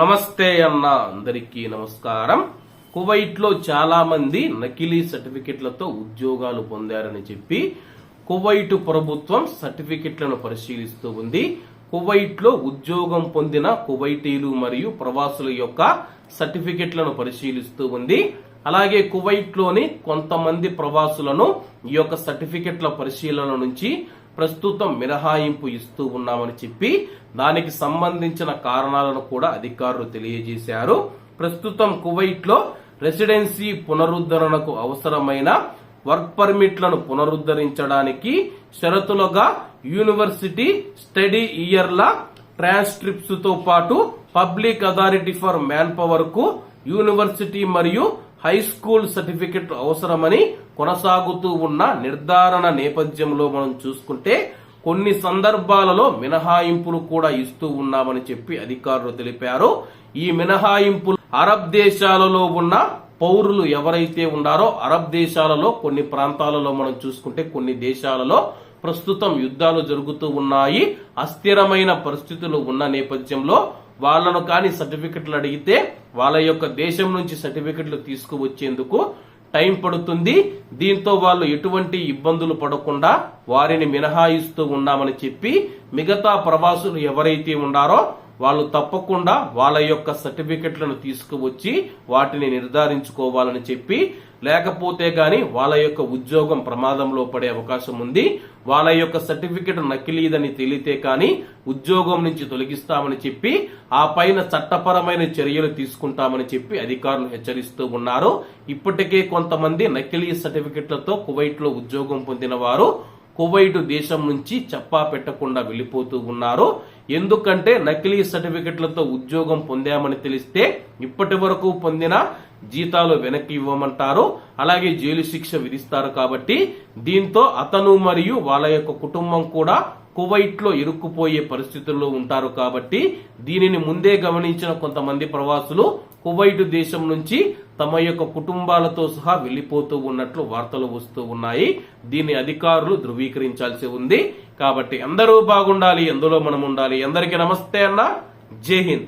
నమస్తే అన్న అందరికీ నమస్కారం. కువైట్లో చాలా మంది నకిలీ సర్టిఫికెట్లతో ఉద్యోగాలు పొందారని చెప్పి కువైట్ ప్రభుత్వం సర్టిఫికెట్లను పరిశీలిస్తూ ఉంది. కువైట్లో ఉద్యోగం పొందిన కువైటీలు మరియు ప్రవాసుల యొక్క సర్టిఫికెట్లను పరిశీలిస్తూ ఉంది. అలాగే కువైట్లోని కొంతమంది ప్రవాసులను ఈ యొక్క సర్టిఫికెట్ల పరిశీలన నుంచి ప్రస్తుతం మినహాయింపు ఇస్తూ ఉన్నామని చెప్పి దానికి సంబంధించిన కారణాలను కూడా అధికారులు తెలియజేశారు. ప్రస్తుతం కువైట్లో రెసిడెన్సీ పునరుద్ధరణకు అవసరమైన వర్క్ పర్మిట్లను పునరుద్ధరించడానికి షరతులుగా యూనివర్సిటీ స్టడీ ఇయర్ల ట్రాన్స్క్రిప్ట్స్తో పాటు పబ్లిక్ అథారిటీ ఫర్ మ్యాన్ పవర్కు యూనివర్సిటీ మరియు హై స్కూల్ సర్టిఫికెట్ అవసరమని కొనసాగుతూ ఉన్న నిర్ధారణ నేపథ్యంలో మనం చూసుకుంటే కొన్ని సందర్భాలలో మినహాయింపులు కూడా ఇస్తూ ఉన్నామని చెప్పి అధికారులు తెలిపారు. ఈ మినహాయింపులు అరబ్ దేశాలలో ఉన్న పౌరులు ఎవరైతే ఉన్నారో అరబ్ దేశాలలో కొన్ని ప్రాంతాలలో మనం చూసుకుంటే కొన్ని దేశాలలో ప్రస్తుతం యుద్ధాలు జరుగుతూ ఉన్నాయి. అస్థిరమైన పరిస్థితులు ఉన్న నేపథ్యంలో వాళ్ళను కానీ సర్టిఫికెట్లు అడిగితే వాళ్ళ యొక్క దేశం నుంచి సర్టిఫికెట్లు తీసుకువచ్చేందుకు టైం పడుతుంది. దీంతో వాళ్ళు ఎటువంటి ఇబ్బందులు పడకుండా వారిని మినహాయిస్తూ ఉన్నామని చెప్పి మిగతా ప్రవాసులు ఎవరైతే ఉన్నారో వాళ్ళు తప్పకుండా వాళ్ళ యొక్క సర్టిఫికెట్లను తీసుకువచ్చి వాటిని నిర్ధారించుకోవాలని చెప్పి లేకపోతే గాని వాళ్ళ యొక్క ఉద్యోగం ప్రమాదంలో పడే అవకాశం ఉంది. వాళ్ళ యొక్క సర్టిఫికెట్ నకిలీదని తెలితే కానీ ఉద్యోగం నుంచి తొలగిస్తామని చెప్పి ఆ పైన చట్టపరమైన చర్యలు తీసుకుంటామని చెప్పి అధికారులు హెచ్చరిస్తూ ఉన్నారు. ఇప్పటికే కొంతమంది నకిలీ సర్టిఫికెట్లతో కువైట్లో ఉద్యోగం పొందిన వారు కువైట్ దేశం నుంచి చెప్పా పెట్టకుండా వెళ్ళిపోతూ ఉన్నారు. ఎందుకంటే నకిలీ సర్టిఫికెట్లతో ఉద్యోగం పొందామని తెలిస్తే ఇప్పటి వరకు పొందిన జీతాలు వెనక్కి ఇవ్వమంటారు. అలాగే జైలు శిక్ష విధిస్తారు కాబట్టి దీంతో అతను మరియు వాళ్ళ యొక్క కుటుంబం కూడా కువైట్లో ఇరుక్కుపోయే పరిస్థితుల్లో ఉంటారు కాబట్టి దీనిని ముందే గమనించిన కొంతమంది ప్రవాసులు కువైట్ దేశం నుంచి తమ యొక్క కుటుంబాలతో సహా వెళ్ళిపోతూ ఉన్నట్లు వార్తలు వస్తూ ఉన్నాయి. దీన్ని అధికారులు ధృవీకరించాల్సి ఉంది. కాబట్టి అందరూ బాగుండాలి ఎందులో మనం ఉండాలి. అందరికీ నమస్తే అన్న. జై హింద్.